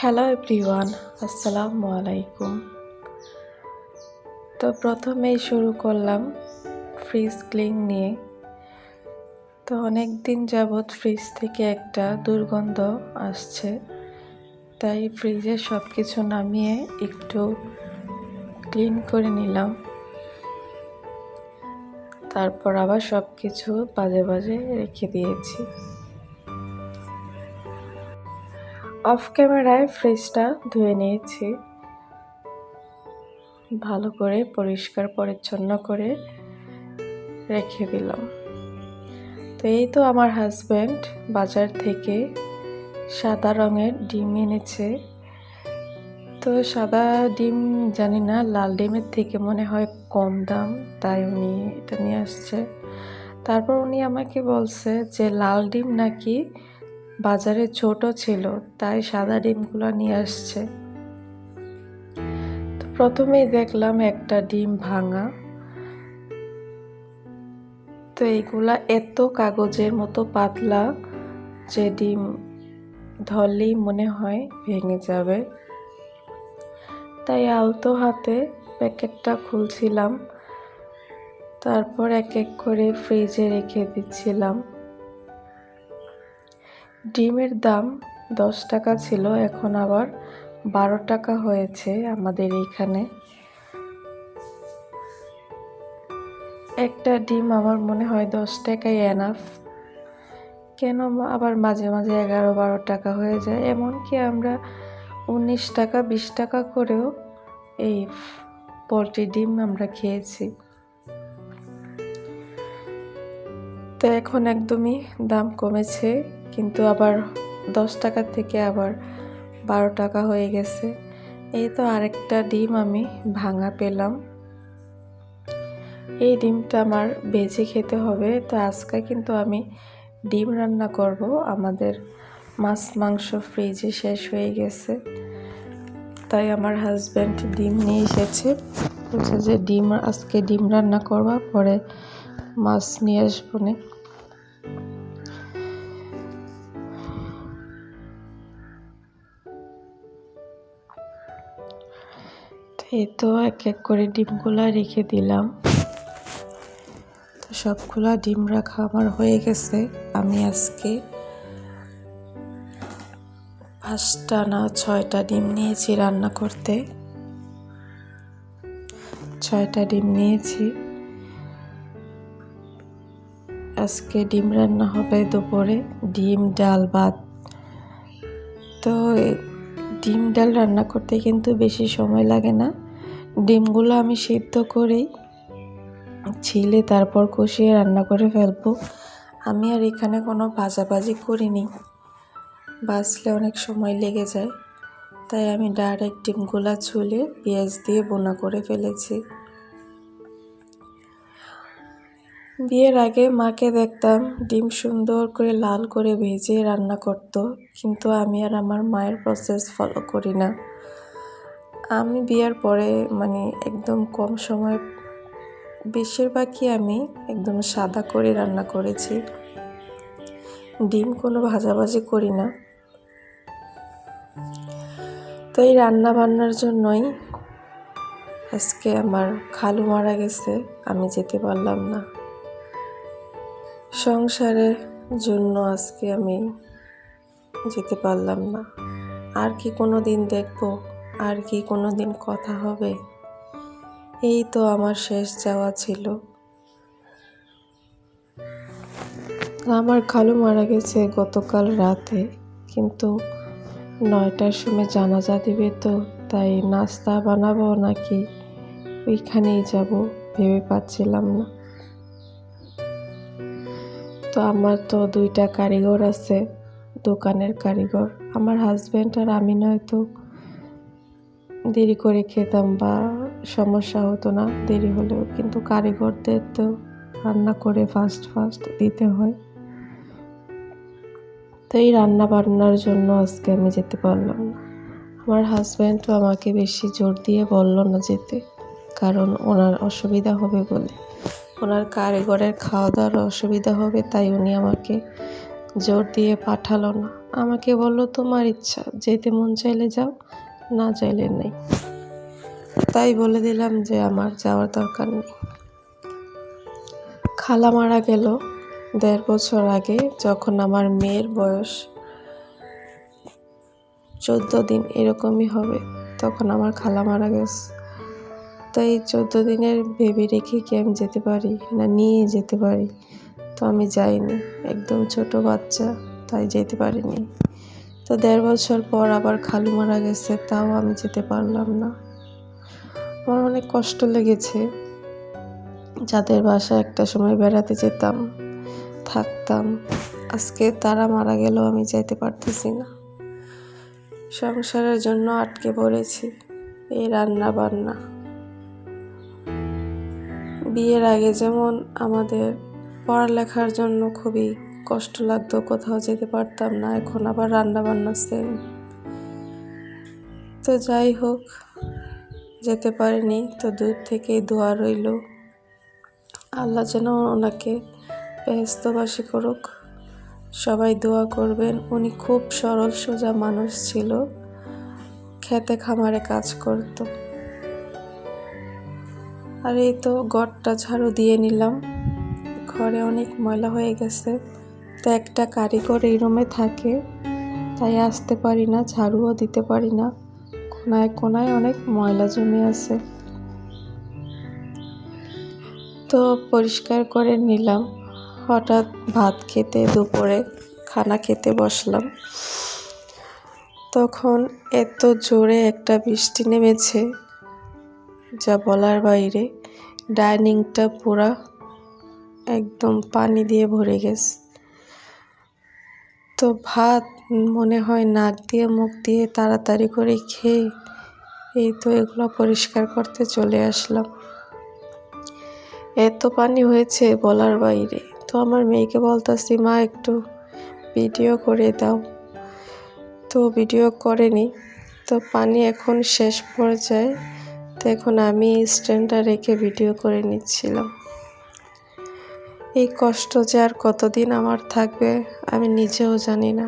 Hello everyone আসসালামু আলাইকুম তো প্রথমেই শুরু করলাম ফ্রিজ ক্লিন নিয়ে। তো অনেক দিন যাবৎ ফ্রিজ থেকে একটা দুর্গন্ধ আসছে। তাই ফ্রিজে সব কিছু নামিয়ে একটু ক্লিন করে নিলাম। তারপর আবার সব কিছু বাজে বাজে রেখে দিয়েছি। অফ ক্যামেরায় ফ্রিজটা ধুয়ে নিয়েছি। ভালো করে পরিষ্কার, পরিচ্ছন্ন করে রেখে দিলাম। তো এই তো আমার হাজব্যান্ড বাজার থেকে সাদা রঙের ডিম এনেছে। তো সাদা ডিম জানি না, লাল ডিমের থেকে মনে হয় কম দাম, তাই উনি এটা নিয়ে আসছে। তারপর উনি আমাকে বলছে যে, লাল ডিম নাকি বাজারে ছোট ছিল, তাই সাদা ডিমগুলো নিয়ে আসছে। তো প্রথমেই দেখলাম একটা ডিম ভাঙা। তো এইগুলা এত কাগজের মতো পাতলা যে ডিম ধরলেই মনে হয় ভেঙে যাবে। তাই আলতো হাতে প্যাকেটটা খুলছিলাম। তারপর এক এক করে ফ্রিজে রেখে দিচ্ছিলাম। ডিমের দাম দশ টাকা ছিল, এখন আবার বারো টাকা হয়েছে আমাদের এইখানে। একটা ডিম আমার মনে হয় দশ টাকাই এনাফ কেন আবার মাঝে মাঝে এগারো বারো টাকা হয়ে যায়। এমনকি আমরা উনিশ টাকা, বিশ টাকা করেও এই পোলট্রি ডিম আমরা খেয়েছি। তো এখন একদমই দাম কমেছে। কিন্তু আবার দশ টাকা থেকে আবার বারো টাকা হয়ে গেছে। এই তো আরেকটা ডিম আমি ভাঙা পেলাম। এই ডিমটা আমার বেজে খেতে হবে। তো আজকে কিন্তু আমি ডিম রান্না করব। আমাদের মাছ মাংস ফ্রিজে শেষ হয়ে গেছে। তাই আমার হাজব্যান্ড ডিম নিয়ে এসেছে। বলছে যে ডিম, আজকে ডিম রান্না করবা, পরে মাছ নিয়ে আসব না। এই তো এক এক করে ডিমগুলা রেখে দিলাম। তো সবগুলা ডিম রাখা আমার হয়ে গেছে। আমি আজকে পাঁচটা না ছয়টা ডিম নিয়েছি রান্না করতে। ছয়টা ডিম নিয়েছি। আজকে ডিম রান্না হবে দুপুরে ডিম, ডাল, ভাত। তো ডিম, ডাল রান্না করতে কিন্তু বেশি সময় লাগে না। ডিমগুলো আমি সিদ্ধ করেই ছিলে তারপর কষিয়ে রান্না করে ফেলব। আমি আর এখানে কোনো ভাজাভাজি করিনি। বাছলে অনেক সময় লেগে যায়। তাই আমি ডাইরেক্ট ডিমগুলো ছুলে পেঁয়াজ দিয়ে বোনা করে ফেলেছি। বিয়ের আগে মাকে দেখতাম ডিম সুন্দর করে লাল করে ভেজে রান্না করত, কিন্তু আমি আর আমার মায়ের প্রসেস ফলো করি না। আমি বিয়ার পরে মানে একদম কম সময়, বেশিরভাগই আমি একদম সাদা করে রান্না করেছি। ডিম কোনো ভাজাভাজি করি না। তো এই রান্না বান্নার জন্যই আজকে আমার খালু মারা গেছে, আমি যেতে পারলাম না। সংসারের জন্য আজকে আমি যেতে পারলাম না। আর কি কোনো দিন দেখব। আর কি কোনো দিন কথা হবে? এই তো আমার শেষ যাওয়া ছিল। আমার খালু মারা গেছে গতকাল রাতে, কিন্তু নয়টার সময় জানাজা দিবে তো, তাই নাস্তা বানাবো নাকি ওইখানেই যাব ভেবে পাচ্ছিলাম না। তো আমার তো দুইটা কারিগর আছে, দোকানের কারিগর। আমার হাজব্যান্ড আর আমি নয়তো দেরি করে খেতাম বা সমস্যা হতো না, দেরি হলেও কিন্তু কারিগরদের তো রান্না করে ফাস্ট ফাস্ট দিতে হয়। তো এই রান্না বান্নার জন্য আজকে আমি যেতে পারলাম না। আমার হাজব্যান্ডও আমাকে বেশি জোর দিয়ে বলল না যেতে, কারণ ওনার অসুবিধা হবে বলে। ওনার কারিগরের খাওয়া দাওয়ার অসুবিধা হবে, তাই উনি আমাকে জোর দিয়ে পাঠালো না। আমাকে বলল, তোমার ইচ্ছা, যেতে মন চাইলে যাও। না চাইলে নেই। তাই বলে দিলাম যে আমার যাওয়ার দরকার নেই। খালা মারা গেল দেড় বছর আগে যখন আমার মেয়ের বয়স চোদ্দ দিন এরকমই হবে, তখন আমার খালা মারা গেছে। তাই চোদ্দ দিনের বেবি রেখে কি আমি যেতে পারি না নিয়ে যেতে পারি? তো আমি যাইনি। একদম ছোট বাচ্চা, তাই যেতে পারিনি। তো দেড় বছর পর আবার খালু মারা গেছে, তাও আমি যেতে পারলাম না। আমার অনেক কষ্ট লেগেছে। যাদের বাসা একটা সময় বেড়াতে যেতাম, থাকতাম, আজকে তারা মারা গেলেও আমি যাইতে পারতেছি না। সংসারের জন্য আটকে পড়েছি, এই রান্না বান্না বিয়ের আগে যেমন আমাদের পড়ালেখার জন্য খুবই কষ্ট লাগতো, কোথাও যেতে পারতাম না, এখন আবার রান্না বান্না সেম তো যাই হোক, যেতে পারিনি, তো দূর থেকেই দোয়া রইল। আল্লাহ যেন ওনাকে বেহেস্তবাসী করুক। সবাই দোয়া করবেন, উনি খুব সরল, সোজা মানুষ ছিল। খেতে খামারে কাজ করতো। আর এই তো গড়টা ঝাড়ু দিয়ে নিলাম। ঘরে অনেক ময়লা হয়ে গেছে। তো একটা কারিগর এই রুমে থাকে, তাই আসতে পারি না, ঝাড়ুও দিতে পারি না। কোনায় কোনায় অনেক ময়লা জমে আছে। তো পরিষ্কার করে নিলাম। হঠাৎ ভাত খেতে, দুপুরে খানা খেতে বসলাম। তখন এত জোরে একটা বৃষ্টি নেমেছে, যা বলার বাইরে। ডাইনিংটা পুরা একদম পানি দিয়ে ভরে গেছে। তো ভাত মনে হয় নাক দিয়ে, মুখ দিয়ে তাড়াতাড়ি করে খেয়ে এই তো এগুলো পরিষ্কার করতে চলে আসলাম। এত পানি হয়েছে বলার বাইরে। তো আমার মেয়েকে বলতাছি, মা, একটু ভিডিও করে দাও। তো ভিডিও করেনি। তো পানি এখন শেষ পর্যায়ে। তো এখন আমি স্ট্যান্ডটা রেখে ভিডিও করে নিচ্ছিলাম। এই কষ্ট যে আর কতদিন আমার থাকবে, আমি নিজেও জানি না।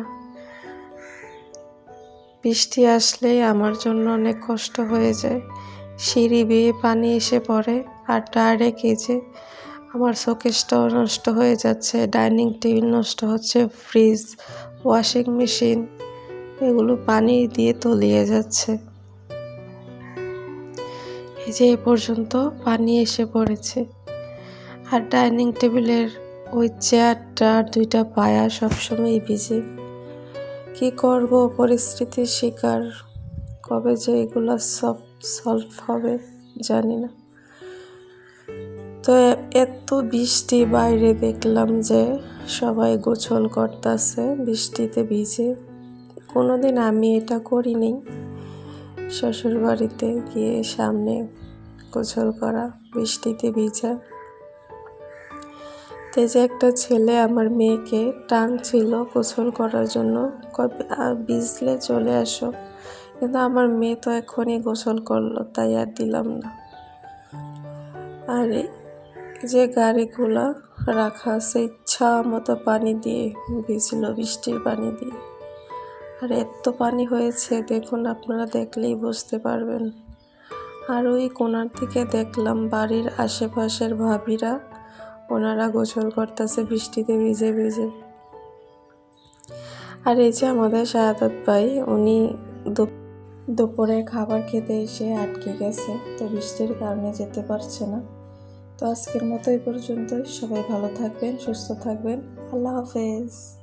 বৃষ্টি আসলেই আমার জন্য অনেক কষ্ট হয়ে যায়। সিঁড়ি বেয়ে পানি এসে পড়ে, আর এই যে আমার শোকেসটাও নষ্ট হয়ে যাচ্ছে, ডাইনিং টেবিল নষ্ট হচ্ছে, ফ্রিজ, ওয়াশিং মেশিন, এগুলো পানি দিয়ে তলিয়ে যাচ্ছে। এই যে এ পর্যন্ত পানি এসে পড়েছে। আর ডাইনিং টেবিলের ওই চেয়ারটা, দুইটা পায়া সবসময় ভিজে। কি করব? পরিস্থিতির শিকার। কবে যে এগুলো সব সলভ হবে জানি না। তো এত বৃষ্টি বাইরে দেখলাম যে সবাই গোছল করতেছে, বৃষ্টিতে ভিজে। কোনোদিন আমি এটা করিনি। শ্বশুর বাড়িতে গিয়ে সামনে গোছল করা, বৃষ্টিতে ভিজা। তে যে একটা ছেলে আমার মেয়েকে টানছিল গোসল করার জন্য। কবে ভিজলে চলে আসো। কিন্তু আমার মেয়ে তো এখনই গোসল করল, তাই আর দিলাম না। আর যে গাড়িগুলো রাখা আছে, ইচ্ছা মতো পানি দিয়ে ভিজলো, বৃষ্টির পানি দিয়ে। আর এত পানি হয়েছে, দেখুন আপনারা দেখলেই বুঝতে পারবেন। আর ওই কোনার থেকে দেখলাম, বাড়ির আশেপাশের ভাবিরা ওনারা গোসল করতেছে, বৃষ্টিতে ভিজে ভিজে। আর এই যে আমাদের শাহাদাত ভাই, উনি দুপুরে খাবার খেতে এসে আটকে গেছে, তো বৃষ্টির কারণে যেতে পারছে না। তো আজকের মতো এই পর্যন্তই। সবাই ভালো থাকবেন, সুস্থ থাকবেন। আল্লাহ হাফেজ।